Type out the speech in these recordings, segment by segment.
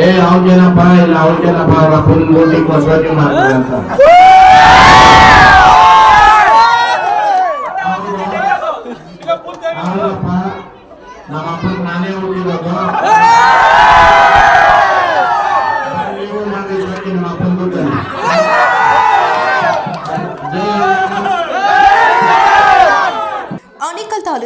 ಏ ಅವ್ರಿಗೇನಪ್ಪ ಇಲ್ಲ ಅವ್ರಿಗೇನಪ್ಪ ಅವ್ರ ಅಪ್ಪನ ಮೂರ್ತಿ ಕೊಡ್ಸೋಕೆ ಮಾಡ್ತಾರೆ ಅಂತ ಹೌದಪ್ಪ ನಮ್ಮ ಅಪ್ಪನ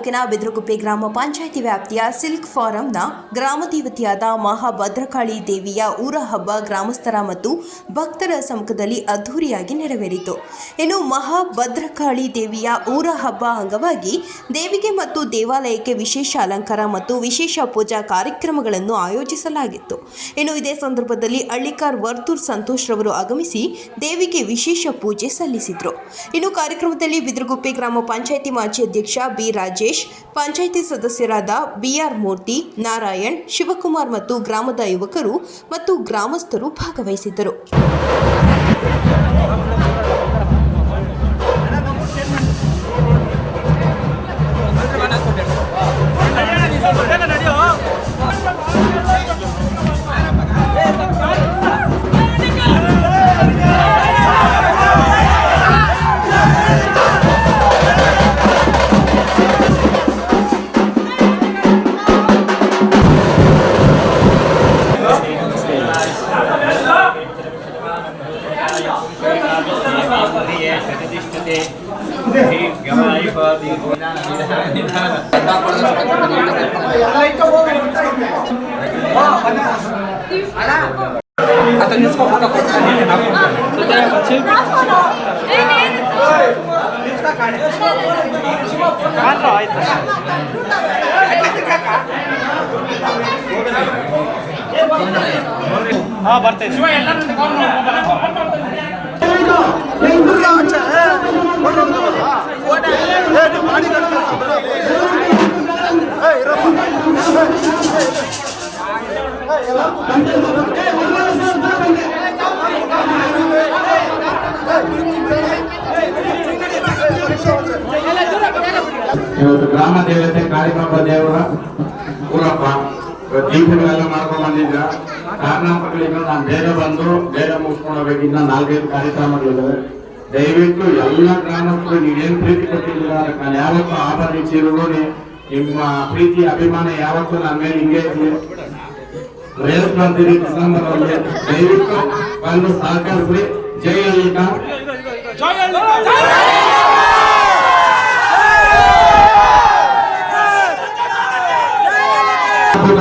ತಾಲೂಕಿನ ಬಿದ್ರಗುಪ್ಪೆ ಗ್ರಾಮ ಪಂಚಾಯಿತಿ ವ್ಯಾಪ್ತಿಯ ಸಿಲ್ಕ್ ಫಾರಂನ ಗ್ರಾಮ ದೇವತೆಯಾದ ಮಹಾಭದ್ರಕಾಳಿ ದೇವಿಯ ಊರ ಹಬ್ಬ ಗ್ರಾಮಸ್ಥರ ಮತ್ತು ಭಕ್ತರ ಸಮ್ಮುಖದಲ್ಲಿ ಅದ್ಧೂರಿಯಾಗಿ ನೆರವೇರಿತು. ಇನ್ನು ಮಹಾಭದ್ರಕಾಳಿ ದೇವಿಯ ಊರ ಹಬ್ಬ ಅಂಗವಾಗಿ ದೇವಿಗೆ ಮತ್ತು ದೇವಾಲಯಕ್ಕೆ ವಿಶೇಷ ಅಲಂಕಾರ ಮತ್ತು ವಿಶೇಷ ಪೂಜಾ ಕಾರ್ಯಕ್ರಮಗಳನ್ನು ಆಯೋಜಿಸಲಾಗಿತ್ತು. ಇನ್ನು ಇದೇ ಸಂದರ್ಭದಲ್ಲಿ ಹಳ್ಳಿಕಾರ್ ವರ್ತೂರ್ ಸಂತೋಷ್ ರವರು ಆಗಮಿಸಿ ದೇವಿಗೆ ವಿಶೇಷ ಪೂಜೆ ಸಲ್ಲಿಸಿದರು. ಇನ್ನು ಕಾರ್ಯಕ್ರಮದಲ್ಲಿ ಬಿದ್ರಗುಪ್ಪೆ ಗ್ರಾಮ ಪಂಚಾಯಿತಿ ಮಾಜಿ ಅಧ್ಯಕ್ಷ ಬಿ ರಾಜೇಶ್ ಪಂಚಾಯಿತಿ ಸದಸ್ಯರಾದ ಬಿಆರ್ ಮೂರ್ತಿ ನಾರಾಯಣ್ ಶಿವಕುಮಾರ್ ಮತ್ತು ಗ್ರಾಮದ ಯುವಕರು ಮತ್ತು ಗ್ರಾಮಸ್ಥರು ಭಾಗವಹಿಸಿದ್ದರು. ಹಾ ಬರ್ತೇನೆ ಇವತ್ತು ಗ್ರಾಮ ದೇವತೆ ಕಾರ್ಯಕ್ರಮ ದೇವರ ಊರಪ್ಪ. ದೀಪಗಳೆಲ್ಲ ಮಾಡ್ಕೊಂಡು ಬಂದಿದ್ರ ಕಾರಣಾಂತರಗಳಿಂದ ನಾನು ಬೇಗ ಬಂದು ಬೇಗ ಮುಗಿಸ್ಕೊಂಡು ಇನ್ನ ನಾಲ್ಕೈದು ಕಾರ್ಯಕ್ರಮಗಳಿದ್ದಾವೆ ದಯವಿಟ್ಟು ಎಲ್ಲ ಗ್ರಾಮಸ್ಥರು ನೀವೇನು ಪ್ರೀತಿ ಕೊಟ್ಟಿದ್ದೀರಾ ನಾನು ಯಾವತ್ತೂ ಆಭರಣಿಸಿರೋದು ನಿಮ್ಮ ಪ್ರೀತಿ, ಅಭಿಮಾನ ಯಾವತ್ತೂ ನನ್ನ ಮೇಲೆ ಹಿಂಗೆ ರೇಸ್ಬಂದಿರಿ ಡಿಸೆಂಬರ್ ಅಲ್ಲಿ ದಯವಿಟ್ಟು ಬಂದು ಸಹಕರಿಸ್ರಿ ಜೈ ಅಲ್ಲಿಕಾ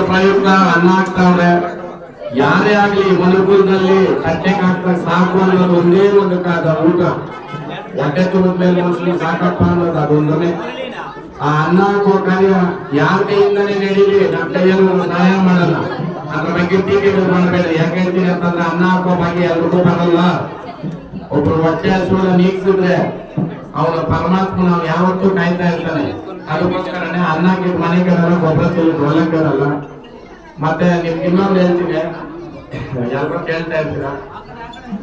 ಪ್ರಯುಕ್ತ ಅನ್ನ ಆಗ್ತಾವ್ರೆ ಯಾರೇ ಆಗ್ಲಿ ಮನುಕುಲದಲ್ಲಿ ತಟ್ಟೆಗೆ ಹಾಕ್ದಾಗ ಸಾಕು ಅನ್ನೋದು ಒಂದೇ ಒಂದು ಕಾದ ಊಟ ಹೊಟ್ಟೆ ತುಂಬಿದ ಮೇಲೆ ಸಾಕಪ್ಪ ಅನ್ನೋದು ಆ ಅನ್ನ ಹಾಕುವ ಕಾರ್ಯ ಯಾರ ಕೈಯಿಂದನೇ ನಡೀಲಿ ನಮ್ಮ ಕೈಯಲ್ಲಿ ಸಹಾಯ ಮಾಡಲ್ಲ. ಅದ್ರ ಬಗ್ಗೆ ಟೀಕೆಗಳು ಮಾಡಬೇಡ ಯಾಕೆ ಹೇಳ್ತೀನಿ ಅಂತಂದ್ರೆ ಅನ್ನ ಹಾಕುವ ಬಗ್ಗೆ ಎಲ್ರಿಗೂ ಬರಲ್ಲ. ಒಬ್ರು ಹೊಟ್ಟೆ ಹಸುವನ್ನ ನೀಗ್ಸಿದ್ರೆ ಅವನ ಪರಮಾತ್ಮ ನಾವು ಯಾವತ್ತೂ ಕಾಯ್ತಾ ಇರ್ತಾನೆ. ಅದಕ್ಕೋಸ್ಕರನೇ ಅನ್ನಕ್ಕೆ ಮನೆ ಕರಲ್ಲ ಗೊಬ್ಬರ ತಿಳ್ಕೊಂಡು ಹೊಲ ಕರಲ್ಲ ಮತ್ತೆ ನಿಮ್ಗೆ ಇನ್ನೊಂದು ಹೇಳ್ತೀನಿ. ಎಲ್ರು ಕೇಳ್ತಾ ಇರ್ತೀರ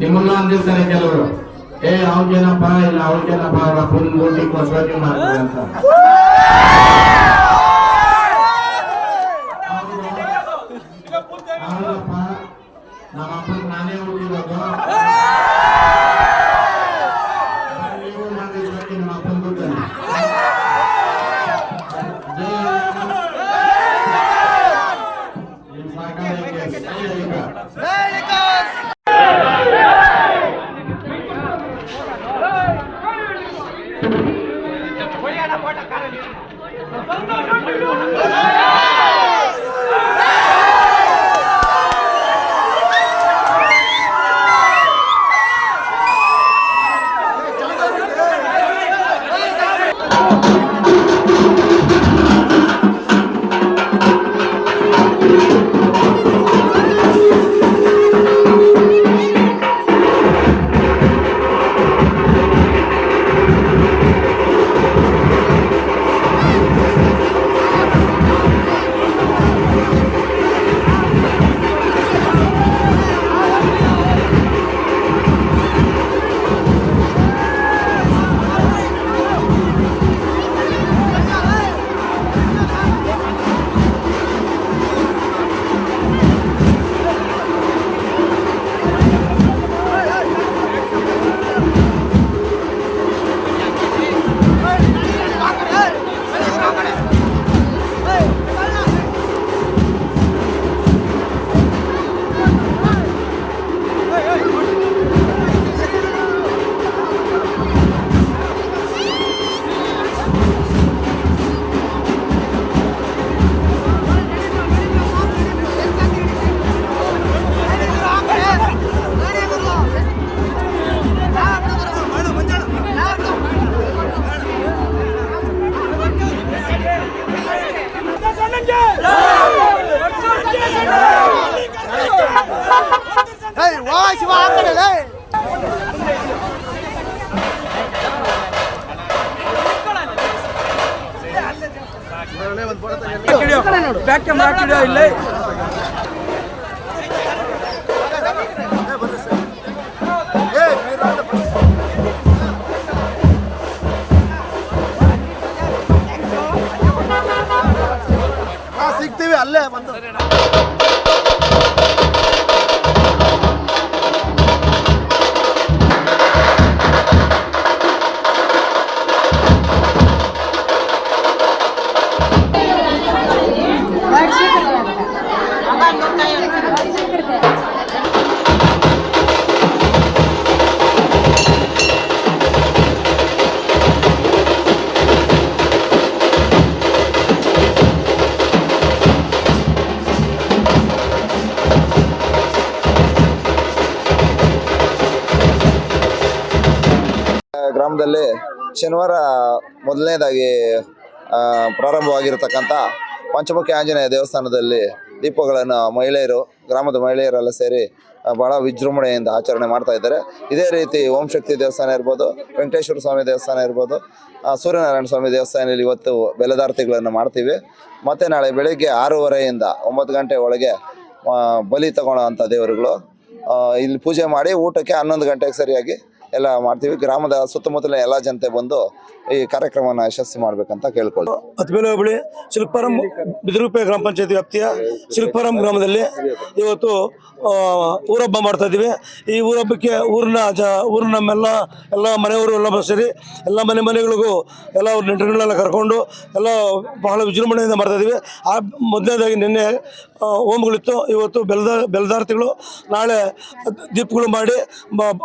ನಿಮ್ಮನ್ನು ಅಂದಿರ್ತಾರೆ ಕೆಲವರು. ಏ, ಅವ್ರಿಗೇನಪ್ಪ? ಇಲ್ಲ, ಅವ್ರಿಗೇನಪ್ಪ? ಅವ್ರ ಫುಲ್ ಮೂರ್ತಿ ಕೊಡ್ಸೋಕೆ ಮಾಡ್ತಾರೆ ಅಂತ. ನಮ್ಮ ಅಪ್ಪನ ನಾನೇ ಹುಟ್ಟಿರೋದು ಬ್ಯಾಕ್ ಕ್ಯಾಮ್ರಾ ಹಾಕಿಡ ಇಲ್ಲೇ ಗ್ರಾಮದಲ್ಲಿ ಶನಿವಾರ ಮೊದಲನೇದಾಗಿ ಪ್ರಾರಂಭವಾಗಿರತಕ್ಕಂಥ ಪಂಚಮುಖಿ ಆಂಜನೇಯ ದೇವಸ್ಥಾನದಲ್ಲಿ ದೀಪಗಳನ್ನು ಮಹಿಳೆಯರು, ಗ್ರಾಮದ ಮಹಿಳೆಯರೆಲ್ಲ ಸೇರಿ ಬಹಳ ವಿಜೃಂಭಣೆಯಿಂದ ಆಚರಣೆ ಮಾಡ್ತಾ ಇದ್ದಾರೆ. ಇದೇ ರೀತಿ ಓಂ ಶಕ್ತಿ ದೇವಸ್ಥಾನ ಇರ್ಬೋದು, ವೆಂಕಟೇಶ್ವರ ಸ್ವಾಮಿ ದೇವಸ್ಥಾನ ಇರ್ಬೋದು ಸೂರ್ಯನಾರಾಯಣ ಸ್ವಾಮಿ ದೇವಸ್ಥಾನದಲ್ಲಿ ಇವತ್ತು ಬೆಲೆದಾರ್ತಿಗಳನ್ನು ಮಾಡ್ತೀವಿ. ಮತ್ತು ನಾಳೆ ಬೆಳಿಗ್ಗೆ ಆರೂವರೆಯಿಂದ ಒಂಬತ್ತು ಗಂಟೆ ಒಳಗೆ ಬಲಿ ತಗೊಳ್ಳೋ ಅಂಥ ದೇವರುಗಳು ಇಲ್ಲಿ ಪೂಜೆ ಮಾಡಿ ಊಟಕ್ಕೆ ಹನ್ನೊಂದು ಗಂಟೆಗೆ ಸರಿಯಾಗಿ ಎಲ್ಲ ಮಾಡ್ತೀವಿ. ಗ್ರಾಮದ ಸುತ್ತಮುತ್ತಲಿನ ಎಲ್ಲ ಜನತೆ ಬಂದು ಈ ಕಾರ್ಯಕ್ರಮವನ್ನು ಯಶಸ್ವಿ ಮಾಡ್ಬೇಕಂತ ಕೇಳ್ಕೊಳ್ತೀವಿ. ಅತ್ಬೇಲೆ ಹೋಬಳಿ ಶಿಲ್ಪಾರಂ ಬಿದಿರುಪೆ ಗ್ರಾಮ ಪಂಚಾಯತಿ ವ್ಯಾಪ್ತಿಯ ಶಿಲ್ಪಾರಂ ಗ್ರಾಮದಲ್ಲಿ ಇವತ್ತು ಆ, ಊರಹಬ್ಬ ಮಾಡ್ತಾ ಇದ್ದೀವಿ. ಈ ಊರಹಬ್ಬಕ್ಕೆ ಊರಿನ ಜ ಊರಿನ ನಮ್ಮೆಲ್ಲ ಎಲ್ಲ ಮನೆಯವರು ಎಲ್ಲ ಸೇರಿ ಎಲ್ಲ ಮನೆ ಮನೆಗಳಿಗೂ ಎಲ್ಲ ಅವ್ರ ಕರ್ಕೊಂಡು ಎಲ್ಲ ಬಹಳ ವಿಜೃಂಭಣೆಯಿಂದ ಮಾಡ್ತಾ ಇದ್ದೀವಿ. ಆ ಮೊದಲನೇದಾಗಿ ನಿನ್ನೆ ಓಮ್ಗಳಿತ್ತು ಇವತ್ತು ಬೆಲ್ದ ಬೆಲ್ದಾರ್ತಿಗಳು ನಾಳೆ ದೀಪಗಳು ಮಾಡಿ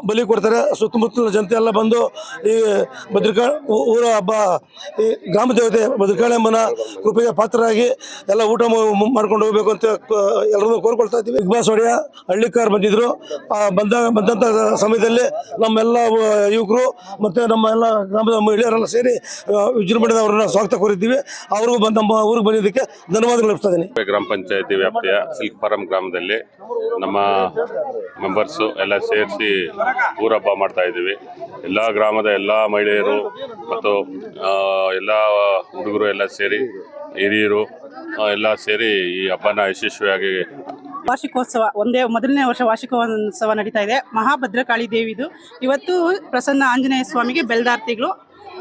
ಬಲಿ ಕೊಡ್ತಾರೆ. ಸುತ್ತಮುತ್ತಲಿನ ಜನತೆ ಎಲ್ಲ ಬಂದು ಈ ಭದ್ರಕಾಳ ಊರ ಹಬ್ಬ ಈ ಗ್ರಾಮ ದೇವತೆ ಭದ್ರಿಕಾಳಿ ಅಮ್ಮನ ಕೃಪೆಗೆ ಪಾತ್ರರಾಗಿ ಎಲ್ಲ ಊಟ ಮಾಡ್ಕೊಂಡು ಹೋಗ್ಬೇಕು ಅಂತ ಎಲ್ಲರೂ ಕೋರ್ಕೊಳ್ತಾ ಇದ್ದೀವಿ. ಬಿಗ್ ಬಾಸ್ ಒಡೆಯ ಹಳ್ಳಿಕಾರ್ ಬಂದಿದ್ರು. ಬಂದ ಬಂದಂಥ ಸಮಯದಲ್ಲಿ ನಮ್ಮೆಲ್ಲ ಯುವಕರು ಮತ್ತು ನಮ್ಮ ಎಲ್ಲ ಗ್ರಾಮದ ಮಹಿಳೆಯರೆಲ್ಲ ಸೇರಿ ವಿಜೃಂಭಣೆಯಿಂದ ಅವರನ್ನ ಸ್ವಾಗತ ಕೋರಿದ್ದೀವಿ. ಅವ್ರಿಗೂ ಬಂದು ನಮ್ಮ ಊರಿಗೆ ಬಂದಿದ್ದಕ್ಕೆ ಧನ್ಯವಾದಗಳು ಇದ್ದೀನಿ. ಗ್ರಾಮ ಪಂಚಾಯತಿ ವ್ಯಾಪ್ತಿಯ ಸಿಲ್ಕ್ ಫಾರಂ ಗ್ರಾಮದಲ್ಲಿ ನಮ್ಮ ಮೆಂಬರ್ಸು ಎಲ್ಲ ಸೇರಿಸಿ ಊರಹಬ್ಬ ಮಾಡ್ತಾ ಇದ್ದೀವಿ. ಎಲ್ಲ ಗ್ರಾಮದ ಎಲ್ಲ ಮಹಿಳೆಯರು ಮತ್ತು ಎಲ್ಲ ಹುಡುಗರು ಎಲ್ಲ ಸೇರಿ, ಹಿರಿಯರು ಎಲ್ಲ ಸೇರಿ ಈ ಹಬ್ಬನ ಯಶಸ್ವಿಯಾಗಿ ವಾರ್ಷಿಕೋತ್ಸವ, ಒಂದೇ, ಮೊದಲನೇ ವರ್ಷ ವಾರ್ಷಿಕೋತ್ಸವ ನಡೀತಾ ಇದೆ. ಮಹಾಭದ್ರಕಾಳಿ ದೇವಿದು ಇವತ್ತು ಪ್ರಸನ್ನ ಆಂಜನೇಯ ಸ್ವಾಮಿಗೆ ಬೆಲ್ದಾರ್ತಿಗಳು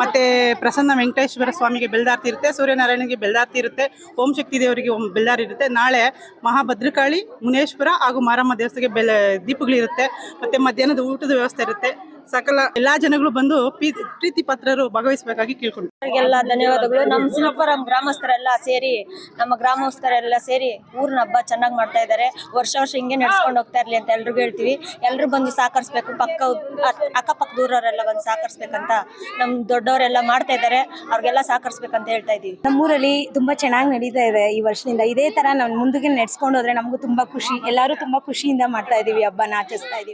ಮತ್ತೆ ಪ್ರಸನ್ನ ವೆಂಕಟೇಶ್ವರ ಸ್ವಾಮಿಗೆ ಬೆಲ್ದಾರ್ತಿ ಇರುತ್ತೆ. ಸೂರ್ಯನಾರಾಯಣಗೆ ಬೆಲ್ದಾರ್ತಿ ಇರುತ್ತೆ. ಓಂ ಶಕ್ತಿ ದೇವರಿಗೆ ಬೆಲ್ದಾರ್ ಇರುತ್ತೆ. ನಾಳೆ ಮಹಾಭದ್ರಕಾಳಿ, ಮುನೇಶ್ವರ ಹಾಗೂ ಮಾರಮ್ಮ ದೇವಸ್ಥಾನಕ್ಕೆ ಬೆಲ್ ದೀಪಗಳಿರುತ್ತೆ ಮತ್ತೆ ಮಧ್ಯಾಹ್ನದ ಊಟದ ವ್ಯವಸ್ಥೆ ಇರುತ್ತೆ. ಸಕಲ ಎಲ್ಲಾ ಜನಗಳು ಬಂದು ಪ್ರೀತಿ ಪತ್ರರು ಭಾಗವಹಿಸಬೇಕಾಗಿ ಕೇಳ್ಕೊಂಡು. ಎಲ್ಲ ಧನ್ಯವಾದಗಳು. ನಮ್ಮ ಸಿಲ್ಪರಂ ಗ್ರಾಮಸ್ಥರೆಲ್ಲ ಸೇರಿ ನಮ್ಮ ಗ್ರಾಮಸ್ಥರೆಲ್ಲ ಸೇರಿ ಊರಿನ ಹಬ್ಬ ಚೆನ್ನಾಗಿ ಮಾಡ್ತಾ ಇದ್ದಾರೆ. ವರ್ಷ ವರ್ಷ ಹಿಂಗೆ ನಡ್ಸ್ಕೊಂಡು ಹೋಗ್ತಾ ಇರ್ಲಿ ಅಂತ ಎಲ್ರಿಗೂ ಹೇಳ್ತೀವಿ. ಎಲ್ಲರೂ ಬಂದು ಸಹಕರಿಸ್ಬೇಕು. ಪಕ್ಕ ಅಕ್- ಅಕ್ಕಪಕ್ಕ ದೂರವರೆಲ್ಲ ಬಂದು ಸಹಕರಿಸ್ಬೇಕಂತ ನಮ್ಮ ದೊಡ್ಡವರೆಲ್ಲ ಮಾಡ್ತಾ ಇದ್ದಾರೆ. ಅವ್ರಿಗೆಲ್ಲ ಸಹಕರಿಸ್ಬೇಕಂತ ಹೇಳ್ತಾ ಇದೀವಿ ನಮ್ಮೂರಲ್ಲಿ ತುಂಬಾ ಚೆನ್ನಾಗಿ ನಡೀತಾ ಇದೆ ಈ ವರ್ಷದಿಂದ. ಇದೇ ತರ ನಾವು ಮುಂದಕ್ಕೆ ನಡ್ಸ್ಕೊಂಡು ಹೋದ್ರೆ ನಮಗೂ ತುಂಬಾ ಖುಷಿ. ಎಲ್ಲರೂ ತುಂಬಾ ಖುಷಿಯಿಂದ ಮಾಡ್ತಾ ಇದೀವಿ ಹಬ್ಬನ ಆಚರಿಸ್ತಾ ಇದೀವಿ.